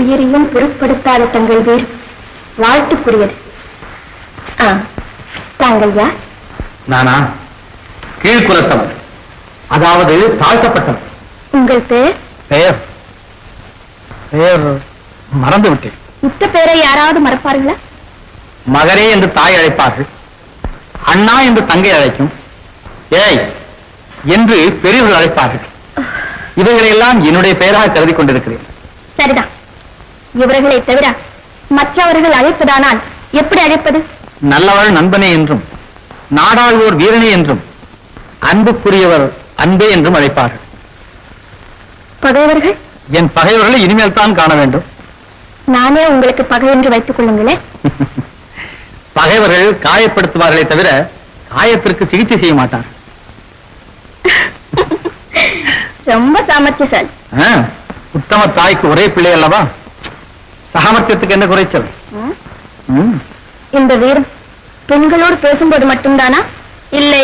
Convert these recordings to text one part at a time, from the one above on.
உயிரையும் பொருட்படுத்தாத தங்கள் வீர் வாழ்த்துக்குரியது. தாங்கள் யார்? நானா? கீழ்குலத்தவன் அதாவது தாழ்த்தப்பட்டவன் உங்கள் பெயர்? பெயர்? பெயர் மறந்து விட்டேன் இத்த பெயரை யாராவது மறப்பார்களா? மகரே என்று தாய் அழைப்பார்கள். அண்ணா என்று தங்கை அழைக்கும். ஏய் என்று பெரியவர்கள் அழைப்பார்கள். இவைகளை எல்லாம் என்னுடைய பெயராக கருதி கொண்டிருக்கிறேன். சரிதான். இவர்களை தவிர மற்றவர்கள் அழைப்பதானால் எப்படி அழைப்பது? நல்லவள் நண்பனே என்றும் நாடாள்வோர் வீரனே என்றும் அன்புக்குரியவர் அன்பே என்றும் அழைப்பார்கள். பகைவர்கள்? என் பகைவர்களை இனிமேல் தான் காண வேண்டும். நானே உங்களுக்கு பகை என்று வைத்துக் கொள்ளுங்களேன் பகைவர்கள் காயப்படுத்துவார்களே தவிர காயத்திற்கு சிகிச்சை செய்ய மாட்டார்கள் ரொம்ப சாமர்த்தியசாலி. ஆ, உத்தம தாய்க்கு ஒரே பிள்ளை அல்லவா? சாமர்த்தியத்துக்கு என்ன குறைச்சல். இந்த வீரம் பெண்களோடு பேசும்போது மட்டும்தானா? இல்லை.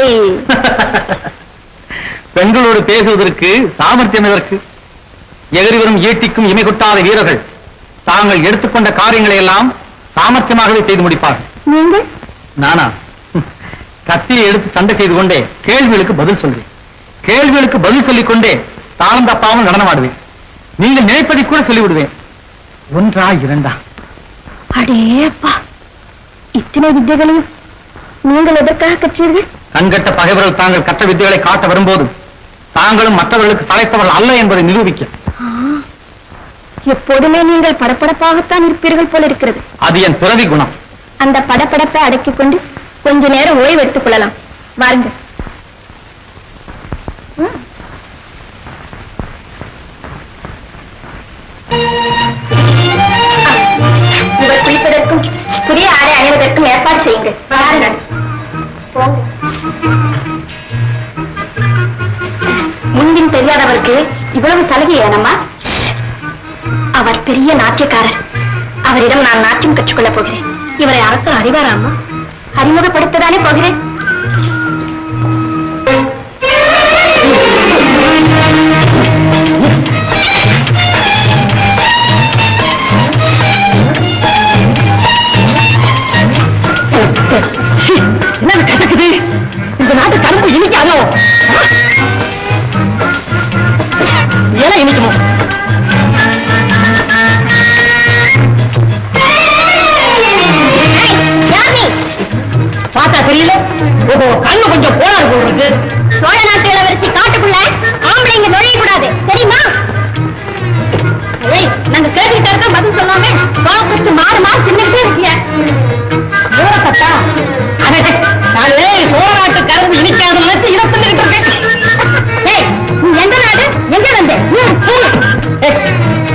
பெண்களோடு பேசுவதற்கு சாமர்த்தியம் எதற்கு? எதிரி வரும் ஈட்டிக்கும் இமை கொட்டாத வீரர்கள். தாங்கள் எடுத்துக்கொண்ட காரியங்களை எல்லாம் சாமர்த்தியமாகவே செய்து முடிப்பார்கள். நீங்கள்? நானா. கத்தியை எடுத்து சண்டை செய்து கொண்டே கேள்விகளுக்கு பதில் சொல்றேன் கேள்விகளுக்கு பதில் சொல்லிக் கொண்டே தாளம் தப்பாமல் நடனமாடுவேன். நீங்கள் நினைப்பதை கூட சொல்லிவிடுவேன். ஒன்றா இரண்டா? அடேப்பா இத்தனை வித்தைகளையும் நீங்கள் எதற்காக கற்றீர்கள்? கண்கட்ட பகைவர்கள் தாங்கள் கற்ற வித்தைகளை காட்ட வரும்போது தாங்களும் மற்றவர்களுக்கு சளைத்தவர்கள் அல்ல என்பதை நிரூபிக்க. எப்போதுமே நீங்கள் படபடப்பாகத்தான் இருப்பீர்கள் போல இருக்கிறது. அது என் பிறவி குணம். அந்த படப்படப்பை அடக்கிக் கொண்டு கொஞ்ச நேரம் ஓய்வு எடுத்துக் கொள்ளலாம். வாருங்கள் ம். குளிப்பதற்கும் புதிய ஆடை அணிவதற்கும் ஏற்பாடு செய்யுங்கள். வாருங்கள். முன்பின் தெரியாதவருக்கு இவ்வளவு சலுகை ஏனம்மா? அவர் பெரிய நாட்டியக்காரர். அவரிடம் நான் நாட்டியம் கற்றுக்கொள்ளப் போகிறேன். இவரை அரசர் அறிவாராமா? அறிமுகப்படுத்ததானே போகிறேன்.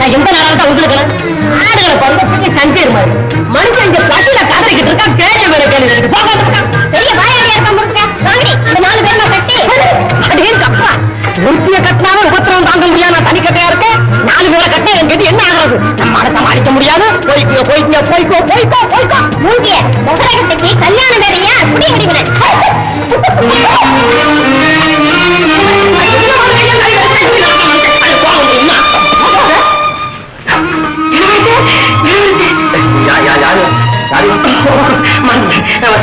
நான் எந்த நாளாக தான் உங்களுக்கு ஆடுகளை பண்றதுக்கு சஞ்சீர் மாதிரி? மனுஷன் இங்க பட்டியல கதறிக்கிட்டு இருக்கா கேள்வி வேற கேள்வி இருக்கு. போக பெரிய வாயாடியா இருக்க முருக்க வாங்கடி நாலு பேர் நான் கட்டி. அடே தப்பா ஒருத்திய கட்டினாலும் உபத்திரம் தாங்க முடியாது. நான் தனிக்கட்டையா இருக்கேன். நாலு பேரை கட்ட எங்கிட்ட என்ன ஆகிறது? நம்ம சமாளிக்க முடியாது. போய்க்கோ போய்க்கோ போய்க்கோ போய்க்கோ போய்க்கோ. மூங்கிய முகரகத்துக்கு கல்யாணம் வேறையா? குடி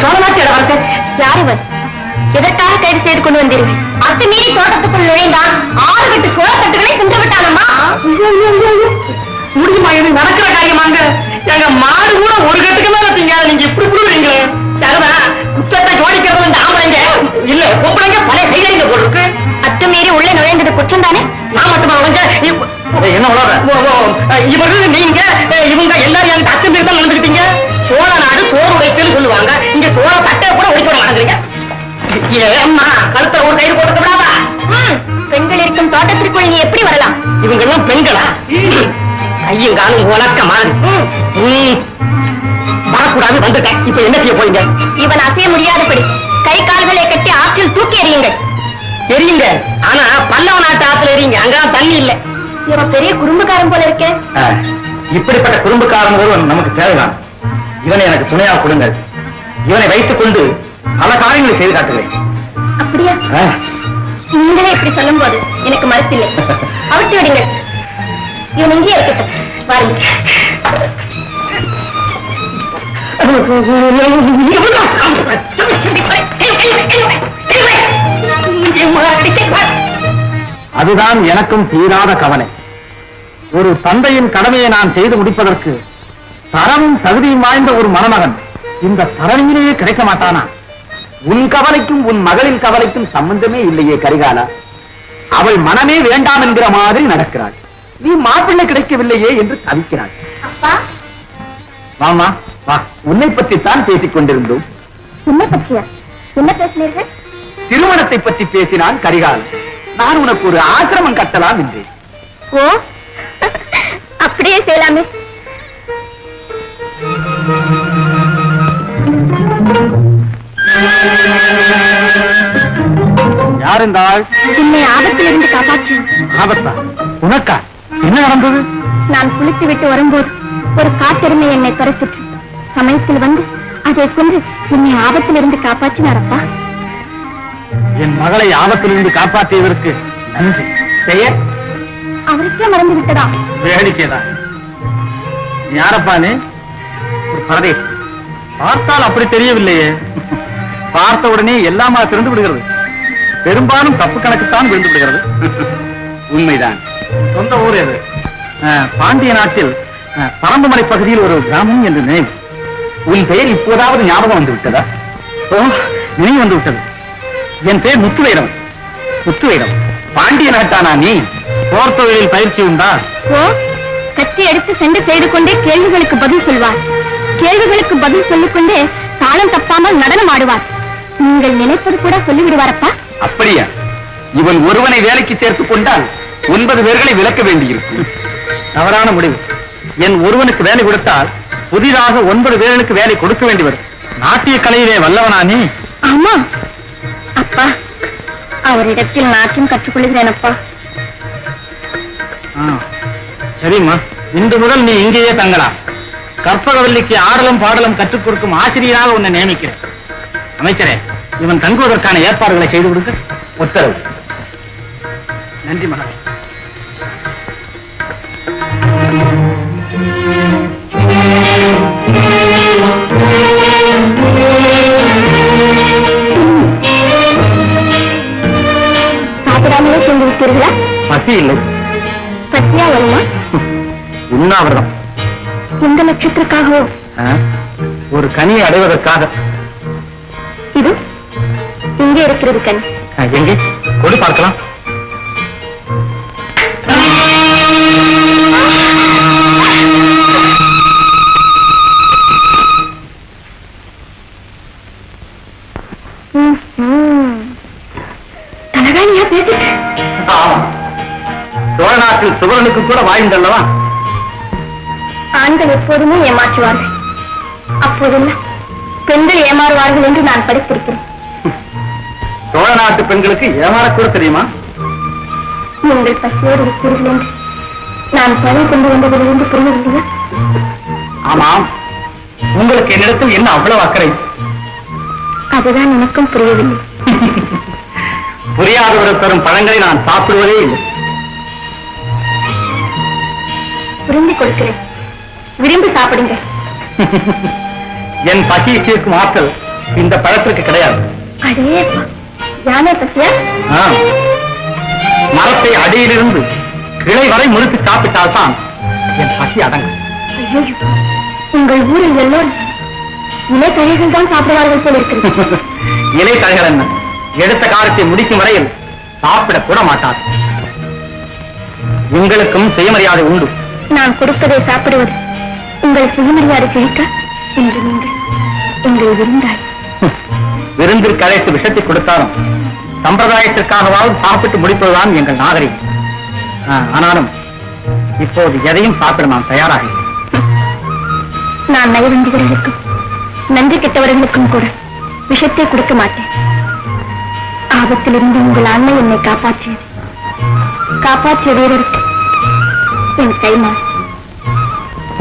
முடிகிறேன் சோழநாட்டு இளவரசே யாருவன் எதற்காக கைது செய்து கொண்டு வந்தீர்கள் அத்துமீறி தோட்டத்துக்குள் நுழைந்தான் ஆறு கட்டு சோழத்தட்டுகளை தின்று விட்டானம்மா? முடியுமா இது நடக்கிற காரியமாங்க எங்க மாடு கூட ஒரு கட்டுக்கு மேல திங்காத நீங்க இப்படி புடுவீங்களே சரிதான் குற்றத்தை ஜோடிக்கிறது இந்த ஆம்பளைங்க. இல்ல பொம்பளைங்க பழைய கையறிங்க போல் இருக்கு. அத்துமீறி உள்ளே நுழைந்தது குற்றம் தானே நான் மட்டுமா அவங்க என்ன இவர்கள் நீங்க இவங்க எல்லாரும் எனக்கு அச்சம் தான் நடந்துக்கிட்டீங்க? சோழ நாடு சோறு உடைக்கல் சொல்லுவாங்க. இங்க சோழ தட்டை கூட உடைக்க மாட்டேங்கிறீங்க. ஏம்மா கழுத்துல ஒரு கயிறு போட்டு விடாதா? பெண்கள் இருக்கும் தோட்டத்திற்குள் நீ எப்படி வரலாம்? இவங்க எல்லாம் பெண்களா? கையும் காலும் உலக்க மாதிரி. வரக்கூடாது வந்துட்டேன் இப்ப என்ன செய்ய போறீங்க? இவன் அசைய முடியாதபடி கை கால்களை கட்டி ஆற்றில் தூக்கி எறியுங்கள். தெரியுங்க ஆனா பல்லவ நாட்டு ஆத்துல எறீங்க அங்கதான் தண்ணி இல்ல. இவன் பெரிய குடும்பக்காரன் போல இருக்கே. இப்படிப்பட்ட குறும்புக்காரன் ஒருவன் நமக்கு தேவைதான். இவனை எனக்கு துணையா கொடுங்கள். இவனை வைத்துக் கொண்டு பல காரியங்களை செய்து காட்டுகிறேன். அப்படியா? நீங்களே இப்படி சொல்லும் போது எனக்கு மறுப்பில்லை. அவிட்டு விடுங்கள். இவன் இங்கே இருக்கட்டும். வாருங்கள். அதுதான் எனக்கும் தீராத கவலை. ஒரு தந்தையின் கடமையை நான் செய்து முடிப்பதற்கு தரமும் தகுதியும் வாய்ந்த ஒரு மணமகன். இந்த தரணியிலேயே கிடைக்க மாட்டானா? உன் கவலைக்கும் உன் மகளின் கவலைக்கும் சம்பந்தமே இல்லையே கரிகாலா. அவள் மனமே வேண்டாம் என்கிற மாதிரி நடக்கிறாள். நீ மாப்பிள்ளை கிடைக்கவில்லையே என்று தவிக்கிறாள். வாமா வா. உன்னை பற்றித்தான் பேசிக் கொண்டிருந்தோம். என்ன பற்றியா? என்ன பேசினீர்கள்? திருமணத்தை பற்றி பேசினான் கரிகாலன் நான் உனக்கு ஒரு ஆசிரமம் கட்டலாம் என்றேன். ஓ அப்படியே செய்யலாமே. யார் இந்த ஆள்? என்னை ஆபத்திலிருந்து காப்பாற்றி. ஆபத்தா? உனக்கா? என்ன நடந்தது? நான் குளித்து விட்டு வரும்போது ஒரு காட்டெருமை என்னை துரத்திற்று சமயத்தில் வந்து அதை கொண்டு என்னை ஆபத்திலிருந்து காப்பாற்றினாரப்பா என் மகளை ஆபத்திலிருந்து காப்பாற்றியதற்கு நன்றி. பெயர் அவருக்கே மறந்து விட்டதா வேடிக்கைதான் யாரப்பா நீ? ஒரு பார்த்தால் அப்படி தெரியவில்லையே. பார்த்த உடனே எல்லாமா திறந்து விடுகிறது. பெரும்பாலும் தப்பு கணக்குத்தான் விழுந்து விடுகிறது. உண்மைதான். சொந்த ஊர் எது? பாண்டிய நாட்டில் பரம்பமலை பரம்புமலை பகுதியில் ஒரு கிராமம் என்று நினைவு. உன் பெயர் இப்போதாவது ஞாபகம் வந்து விட்டதா? ஓ நினைவு வந்து விட்டது. என் பெயர் முத்துவேடம். முத்துவேடம் பாண்டிய நாட்டானா நீ? போர் தொழிலில் பயிற்சி உண்டா? ஓ கத்தி எடுத்து சென்று செய்து கொண்டே கேள்விகளுக்கு பதில் சொல்வார் கேள்விகளுக்கு பதில் சொல்லிக் கொண்டே தாளம் தப்பாமல் நடனம் ஆடுவார். நீங்கள் நினைப்பது கூட சொல்லிவிடுவாரப்பா? அப்படியா? இவன் ஒருவனை வேலைக்கு சேர்த்துக் கொண்டால் ஒன்பது பேர்களை விலக்க வேண்டியிருக்கும். தவறான முடிவு. என் ஒருவனுக்கு வேலை கொடுத்தால் புதிதாக ஒன்பது பேர்களுக்கு வேலை கொடுக்க வேண்டி வரும். நாட்டிய கலையிலே வல்லவனா நீ? ஆமா. அப்பா அவரிடத்தில் நாட்டியம் கற்றுக்கொள்கிறேன் அப்பா சரிம்மா. இன்று முதல் நீ இங்கேயே தங்கலாம். கற்பகவல்லிக்கு ஆடலும் பாடலும் கற்றுக் கொடுக்கும் ஆசிரியராக உன்னை நியமிக்கிறேன். அமைச்சரே இவன் தங்குவதற்கான ஏற்பாடுகளை செய்து கொடுக்க உத்தரவு. நன்றி மகன். பசி இல்லை. பத்தியா வருமா? உண்ணாவிரதம். ஆ? ஒரு கனியை அடைவதற்காக. இது? இங்கே இருக்கிறது ஆ, எங்கே? கொடு பார்க்கலாம். சோழ நாட்டில் சுவரனுக்கு கூட வாய்ந்தல்லவா? ஆண்கள் எப்போதுமே ஏமாற்றுவார்கள். அப்போதெல்லாம் பெண்கள் ஏமாறுவார்கள் என்று நான் படித்திருக்கிறேன். சோழ நாட்டு பெண்களுக்கு ஏமாறக்கூட தெரியுமா? நீங்கள் பசியோடு இருக்கிறீர்கள் என்று நான் பணி கொண்டு வந்ததிலிருந்து புரியவில்லையா ஆமாம். உங்களுக்கு என்னிடத்தில் என்ன அவ்வளவு அக்கறை? அதுதான் எனக்கும் புரியவில்லை. புரியாதவர் தரும் பழங்களை நான் சாப்பிடுவதே இல்லை. புரிந்து கொடுக்கிறேன் விரும்பி சாப்பிடுங்க. என் பசியை தீர்க்கும் ஆற்றல் இந்த பழத்திற்கு கிடையாது. அடே யானை பசியா? ஆ. மரத்தை அடியிலிருந்து கிளை வரை முறுக்கி சாப்பிட்டால்தான் என் பசி அடங்கும். உங்கள் ஊரில் எல்லோரும் இலைக்கழிகள் தான் சாப்பிடுவார்கள் போல இருக்கிறது. இலை தழைகள் என்ன? எடுத்த காலத்தை முடிக்கும் வரையில் சாப்பிடக் கூட மாட்டார் உங்களுக்கும் சுயமரியாதை உண்டு. நான் கொடுப்பதை சாப்பிடுவது உங்கள் சுயமரியாதை கிழிக்க என்று நீங்கள் எங்கள் விருந்தாய். விருந்திற்கு அழைத்து விஷத்தை கொடுத்தாலும் சம்பிரதாயத்திற்காகவாவது சாப்பிட்டு முடிப்பதுதான் எங்கள் நாகரிகம். ஆனாலும் இப்போது எதையும் சாப்பிட நான் தயாராக. நான் நயவந்திகளுக்கும் நன்றி கெட்டவர்களுக்கும் கூட விஷத்தை கொடுக்க மாட்டேன். ஆபத்திலிருந்து உங்கள் அன்னை என்னை காப்பாற்றியது. காப்பாற்றிய வீரருக்கு என் கைமாறு.